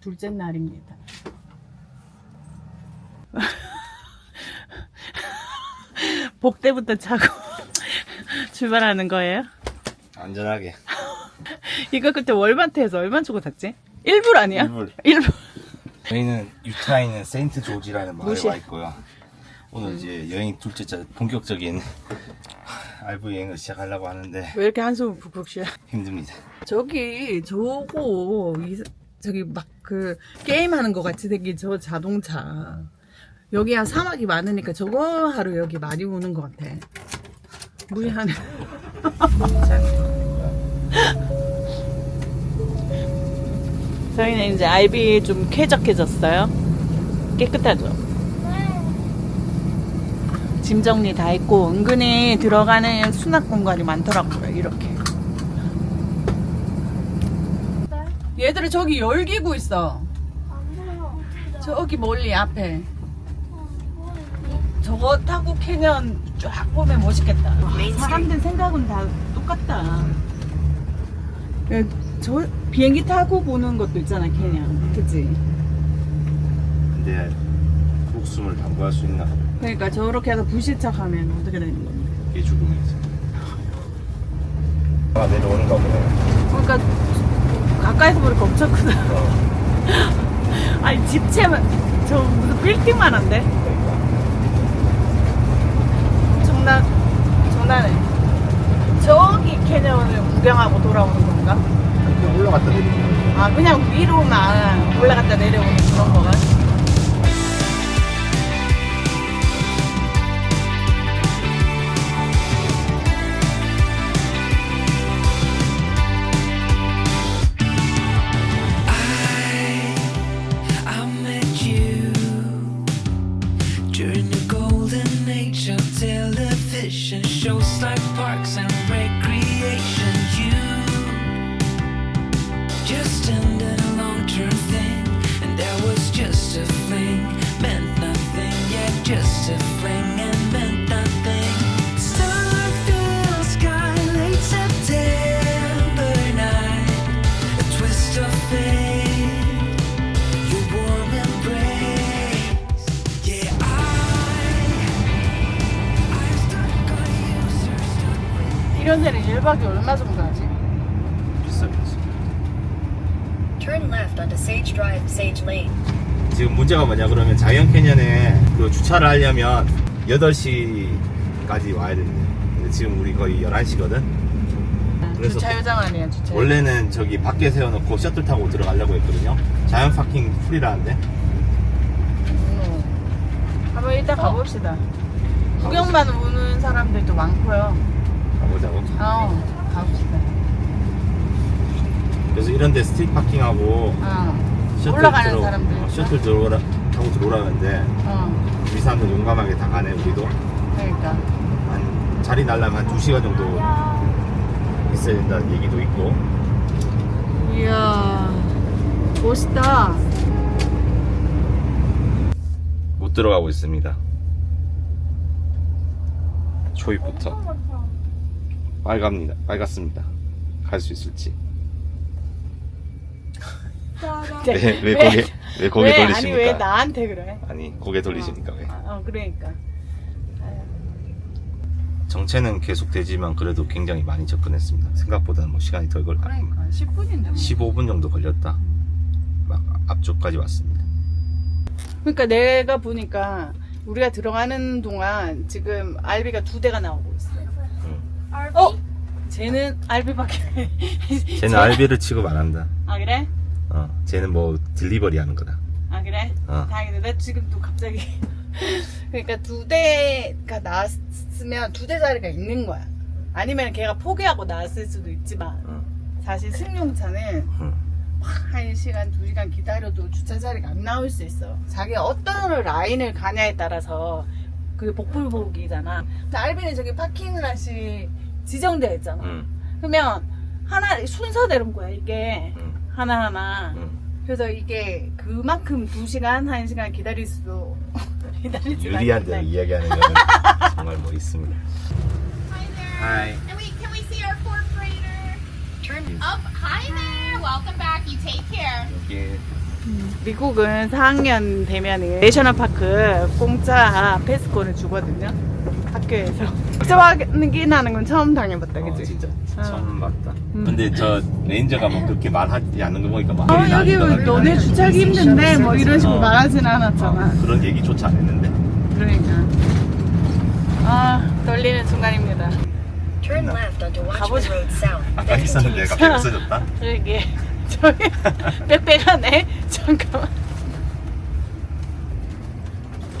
둘째 날입니다. 복대부터 차고 출발하는 거예요? 안전하게. 이거 그때 월마트에서 얼마 주고 샀지? 1불 아니야? 일불. 1불. 저희는 유타에 있는 세인트 조지라는 마을에 무시해. 와 있고요. 오늘 이제 여행 둘째 차 본격적인 알부 여행을 시작하려고 하는데 왜 이렇게 한숨을 푹푹 쉬어? 힘듭니다. 저기 저거 이, 저기 막 그 게임하는 거 같이 생긴 저 자동차. 여기야 사막이 많으니까 저거 하러 여기 많이 오는 것 같아. 무리하네. 저희는 이제 아이비 좀 쾌적해졌어요. 깨끗하죠? 짐 정리 다 했고 은근히 들어가는 수납 공간이 많더라고요 이렇게 얘들아 저기 열기구 있어. 저기 멀리 앞에. 저거 타고 캐년 쫙 보면 멋있겠다. 사람들 생각은 다 똑같다. 예, 저 비행기 타고 보는 것도 있잖아 캐년. 그치? 근데 목숨을 담보할 수 있나? 그러니까 저렇게 해서 불시착하면 어떻게 되는 건데? 이게 죽음이지. 아 내려오는 거 보네. 그러니까 가까이서 보니까 엄청 크다. 아니 집채만 저 무슨 빌딩만 한데? 정난 정난해. 저기 캐년을 구경하고 돌아오는 건가? 그냥 올라갔다 내리는 거. 아 그냥 위로만 이런 데는 1박에 얼마 정도 하지? 비싸 비싸. Turn left onto Sage Drive, Sage Lane. 지금 문제가 뭐냐 그러면 자이언 캐년에 그 주차를 하려면 8시까지 와야 된대. 근데 지금 우리 거의 11시거든. 그래서 주차요장 아니야 주차. 원래는 저기 밖에 세워놓고 셔틀 타고 들어가려고 했거든요. 자이언 파킹 풀이라는데. 음. 한번 일단 가봅시다. 구경만 오는 사람들도 많고요. 가보자고. 어, 가봅시다. 그래서 이런 데 스트릿 파킹하고 어, 셔틀 올라가는 들어- 사람들. 어, 셔틀 들어오라, 타고 들어오라는데 어, 사람들 용감하게 다 가네 우리도. 그러니까. 한 자리 날라면 한 2 시간 정도 있어야 된다는 얘기도 있고. 이야, 멋있다. 못 들어가고 있습니다. 초입부터 빨갑니다. 빨갛습니다. 갈 수 있을지. 왜, 네, 왜 고개 왜 고개 왜, 돌리십니까? 아니 왜 나한테 그래? 아니, 고개 돌리시니까 왜? 어, 어, 그러니까. 정체는 계속되지만 그래도 굉장히 많이 접근했습니다. 생각보다는 뭐 시간이 덜 걸려. 그러니까 10분인데. 15분 정도 걸렸다. 막 앞쪽까지 왔습니다. 그러니까 내가 보니까 우리가 들어가는 동안 지금 알비가 두 대가 나오고 있어요. 어? 쟤는 알비밖에. 쟤는 알비를 취급 안 한다. 아 그래? 어, 쟤는 뭐 딜리버리 하는 거다. 아 그래? 어. 다행이다. 나 지금 또 갑자기 그러니까 두 대가 나왔으면 두 대 자리가 있는 거야. 아니면 걔가 포기하고 나왔을 수도 있지만 어, 사실 승용차는 어. 한 시간 두 시간 기다려도 주차 자리가 안 나올 수 있어. 자기가 어떤 라인을 가냐에 따라서 그게 복불복이잖아. 근데 알비는 저기 파킹plat이 지정되어 있잖아. 응, 그러면 하나 순서대로인 거야 이게 응, 하나하나. 응. 그래서 이게 그만큼 두 시간 한 시간 기다릴 수도 기다리지 유리한 대로 않는데. 이야기하는 거는 정말 뭐 있습니다. Hi there. Hi. And we can we see our fourth grader? Turn Up. Hi there. Welcome back. You take care. 여기 미국은 4학년 되면 내셔널파크 공짜 패스권을 주거든요. 학교에서. 직접 확인 하는 건 처음 당해봤다, 어, 그치? 진짜 처음 봤다. 근데 저 레인저가 뭐 그렇게 말하지 않는 거 보니까 막 어, 여기 아니다, 너네 주차하기 힘든데 뭐 이런 식으로 어. 말하진 않았잖아. 어, 그런 얘기조차 안 했는데. 그러니까. 아, 떨리는 순간입니다. Turn left onto Watchman 가보자. Road South. 아까 있었는데 갑자기 없어졌다. 저기, 저기, 빽빽하네. 잠깐만.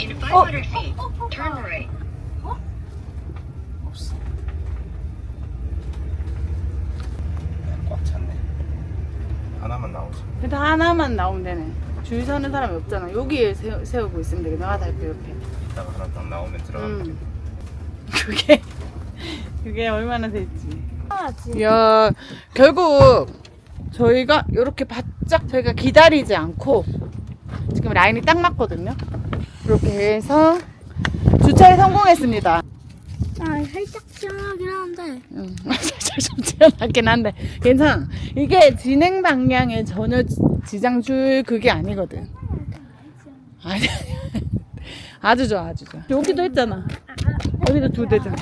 In 500 feet, turn right. 없어. 꽉 찼네. 하나만 나오지. 근데 하나만 나오면 되네. 줄 서는 사람이 없잖아. 여기에 세우, 세우고 있으면 되겠네. 아, 달표 옆에. 이따가 하나 딱 나오면 들어가면 음. 그게, 그게 얼마나 될지. 야, 결국 저희가 이렇게 바짝 저희가 기다리지 않고 지금 라인이 딱 맞거든요. 이렇게 해서 주차에 성공했습니다. 아, 살짝 시원하긴 한데. 응, 살짝 좀 튀어나긴 한데 괜찮아. 이게 진행 방향에 전혀 지- 지장 줄 그게 아니거든. 아니 아주 좋아, 아주 좋아. 여기도 했잖아. 여기도 두 대잖아.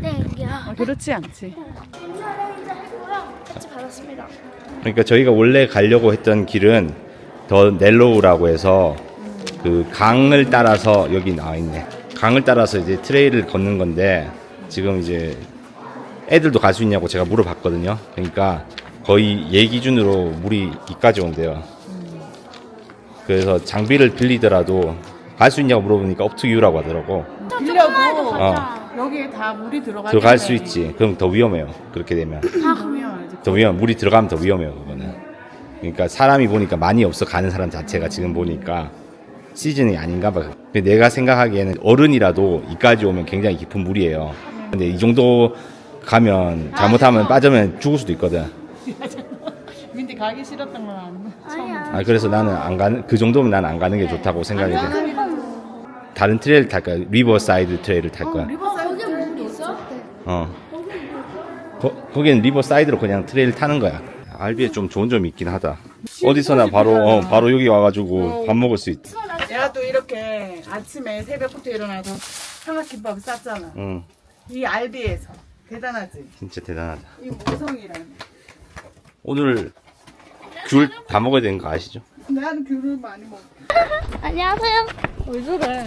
네, 여기요. 아, 그렇지 않지. 인사를 이제 했고요. 같이 받았습니다. 그러니까 저희가 원래 가려고 했던 길은 더 넬로우라고 해서 그 강을 따라서 여기 나와 있네. 강을 따라서 이제 트레일을 걷는 건데 지금 이제 애들도 갈 수 있냐고 제가 물어봤거든요. 그러니까 거의 얘 기준으로 물이 이까지 온대요. 그래서 장비를 빌리더라도 갈 수 있냐고 물어보니까 업투 유라고 하더라고. 빌려도 어, 여기에 다 물이 들어가. 들어갈 수 있지. 그럼 더 위험해요. 그렇게 되면. 위험하지. 더 위험, 물이 들어가면 더 위험해요, 그거는. 그러니까 사람이 보니까 많이 없어 가는 사람 자체가 지금 보니까 시즌이 아닌가 봐. 근데 내가 생각하기에는 어른이라도 이까지 오면 굉장히 깊은 물이에요. 근데 이 정도 가면 잘못하면 빠지면 죽을 수도 있거든. 민지 가기 싫었던 건 아니야. 아니야. 아, 그래서 나는 안 가는, 그 정도면 나는 안 가는 게 좋다고 생각이 돼. 다른 트레일 탈 거야. 리버 사이드 트레일을 탈 거야. 리버사이드 물 있어? 어. 거, 거기는 리버 사이드로 그냥 트레일 타는 거야. 알비에 좀 좋은 점이 있긴 하다. 어디서나 바로 어, 바로 여기 와가지고 밥 먹을 수 있다. 내가 또 이렇게 아침에 새벽부터 일어나서 삼각김밥을 쌌잖아. 응, 이 알비에서 대단하지. 진짜 대단하다. 이 모성이라는. 오늘 귤 다 먹어야 되는 거 아시죠? 나는 귤을 많이 먹어. 안녕하세요. 왜 저래?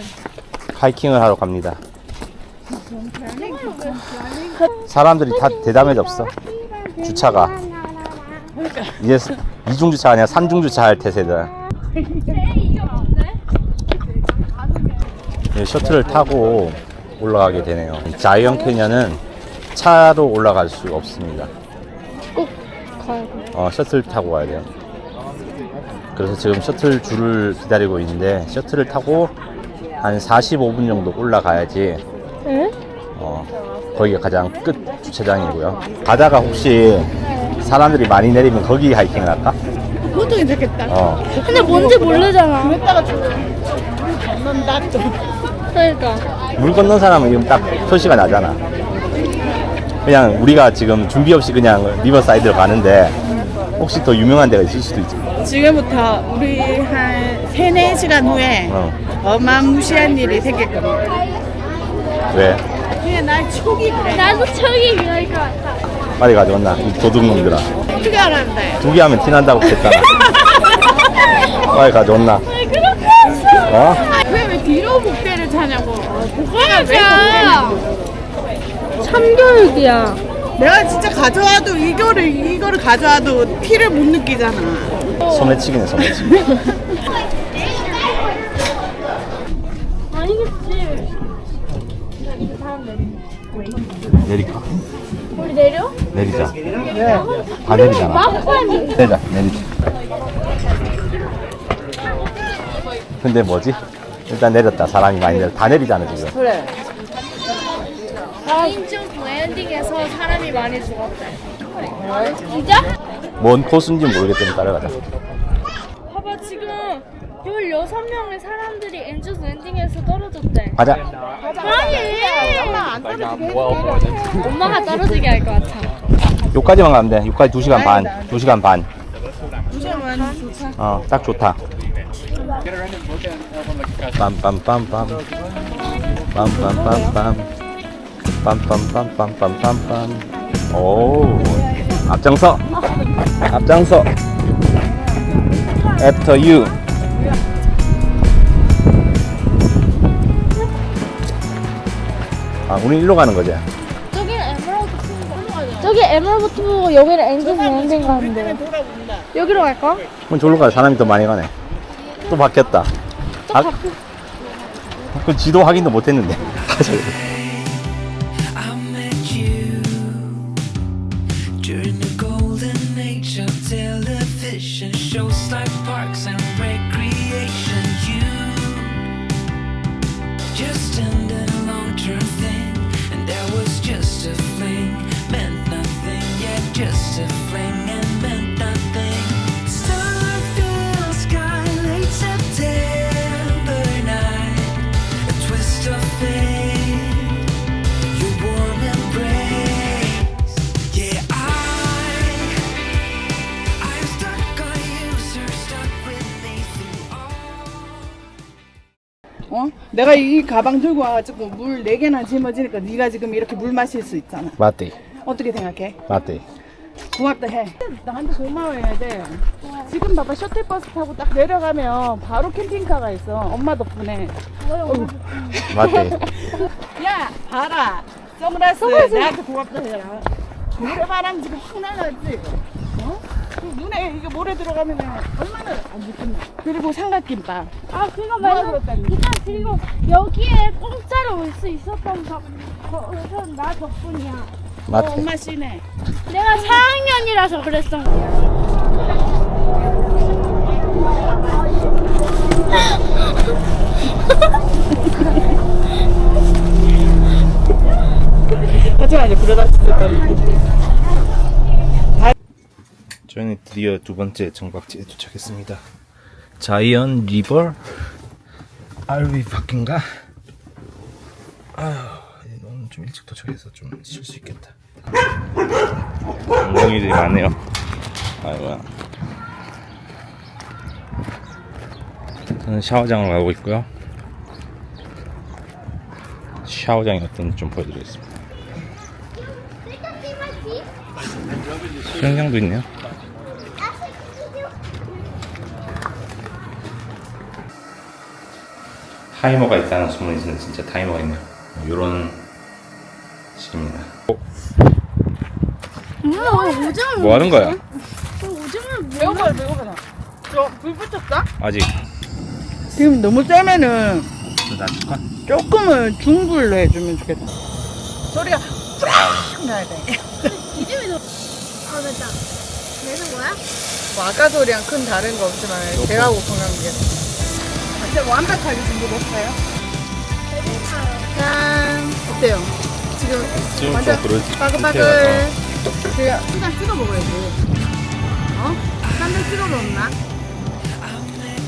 하이킹을 하러 갑니다. 사람들이 다 대담해져 없어. 주차가 이제 이중 주차 아니야 삼중 주차 할 태세들. 네, 셔틀을 타고 올라가게 되네요. 자이언 캐년은 차로 올라갈 수 없습니다. 어, 셔틀 타고 가야 돼요. 그래서 지금 셔틀 줄을 기다리고 있는데 셔틀을 타고 한 45분 정도 올라가야지 어, 거기가 가장 끝 주차장이고요. 가다가 혹시 사람들이 많이 내리면 거기 하이킹을 할까? 그것도 괜찮겠다. 어, 근데 뭔지 모르잖아. 그랬다가 좀 건넌다 좀. 그러니까. 물 건넌 사람은 지금 딱 표시가 나잖아. 그냥 우리가 지금 준비 없이 그냥 리버사이드로 가는데 혹시 더 유명한 데가 있을 수도 있지. 지금부터 우리 한 3, 4시간 후에 어. 어마무시한 일이 생길 겁니다. 왜? 그냥 날 촉이 그래. 나도 저기 그럴 것 같아. 빨리? 이 도둑놈들아. 어떻게 알았는데? 두 개 하면 티난다고 했잖아. 빨리 가져왔나? 왜 그렇게 했어? 어? 왜, 왜 뒤로 목대를 차냐고. 왜 맞아. 목대냐고. 참교육이야. 내가 진짜 가져와도 이거를 이거를 가져와도 피를 못 느끼잖아. 소매치기네, 소매치기. 다 내리잖아. 내자, 내리자. 근데 뭐지? 일단 내렸다. 사람이 많이 내렸다. 다 내리잖아, 지금. 그래. 개인적 랜딩에서 사람이 많이 죽었대. 진짜? 뭔 코스인지 모르겠더니 따라가자. 봐봐 지금 16명의 사람들이 엔저 랜딩에서 떨어졌대. 가자. 아니. 안 떨어지게 엄마가 떨어지게 할 것 같아. 여기까지만 가면 돼. 여기까지 2시간 반. 2시간 반. 요즘은 좋다. 좋다. 어, 딱 좋다. 빰빰빰빰. 빰빰빰빰. 빰빰빰빰빰빰빰. 오, 앞장서. 앞장서. After you. 아, 우리 일로 가는 거지? 저기 에메랄드 투 저기 에메랄드 투 여기는 엔진 랜딩 가는데. 여기로 갈까? 그럼 저로 가 사람이 더 많이 가네. 또 바뀌었다. 또 아, 바꾸. 그 지도 확인도 못 했는데. 어? 내가 이 가방 들고 와가지고 물 4개나 짊어지니까 네가 지금 이렇게 물 마실 수 있잖아. 맞대. 어떻게 생각해? 맞대. 고맙다 해. 나한테 고마워해야 돼. 지금 봐봐 셔틀버스 타고 딱 내려가면 바로 캠핑카가 있어. 엄마 덕분에. 맞대. 야 봐라. 선글라스 내한테 고맙다 해라. 모래 바람 지금 확 날라왔지? 어? 그 눈에 이게 모래 들어가면 얼마나 안 좋겠나. 그리고 삼각김밥. 아 그거 말고? 일단 그리고 여기에 공짜로 올 수 있었던 덕, 그건 나 덕분이야. 어, 맞대. 엄마 씨네. 내가 4학년이라서 그랬던 거야. 하지만 이제 그러다 죽었다니. 저희는 드디어 두 번째 정박지에 도착했습니다. 자이언 리버 RV 바뀐가? 아휴, 좀 일찍 도착해서 좀 쉴 수 있겠다. 엉덩이들이 많네요. 아이고야. 저는 샤워장으로 가고 있고요. 샤워장이 어떤지 좀 보여드리겠습니다. 수영장도 있네요. 타이머가 있다는 소문이 있는데 진짜 타이머가 있네요. 이런 식입니다. 엄마 오징어 뭐 하는 거야? 오징어 배고파요 배고파. 저불 붙였어? 아직 지금 너무 세면은? 조금은 중불로 해주면 좋겠다. 소리가 뿌락 나야 돼. 기름이 아 됐다. 내는 거야? 뭐 아까 소리랑 큰 다른 거 없지만 배가 고픈가 게 진짜 완벽하게 준비됐어요. 짠. 어때요? 지금 완전 좀 그러지. 바글바글. 제가 한장 찍어 먹어야지. 어? 쌈장 찍어 먹나?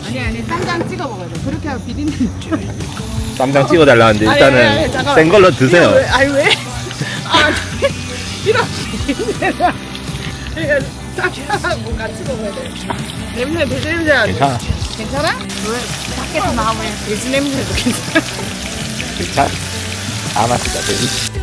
아니 아니 쌈장 찍어 먹어야 돼. 그렇게 하면 비린내. 쌈장 찍어달라는데 아니, 아니, 일단은 아니, 잠깐만. 센 걸로 드세요. 이거 왜, 아니 왜? 아 이런 이거 쌈장하고 같이 먹어야 돼. 냄새 돼지 냄새 안 돼. 괜찮아. 괜찮아? 왜 밖에서 나오면 돼지 냄새도 괜찮아? 괜찮아. 아 맛있다. 돼지.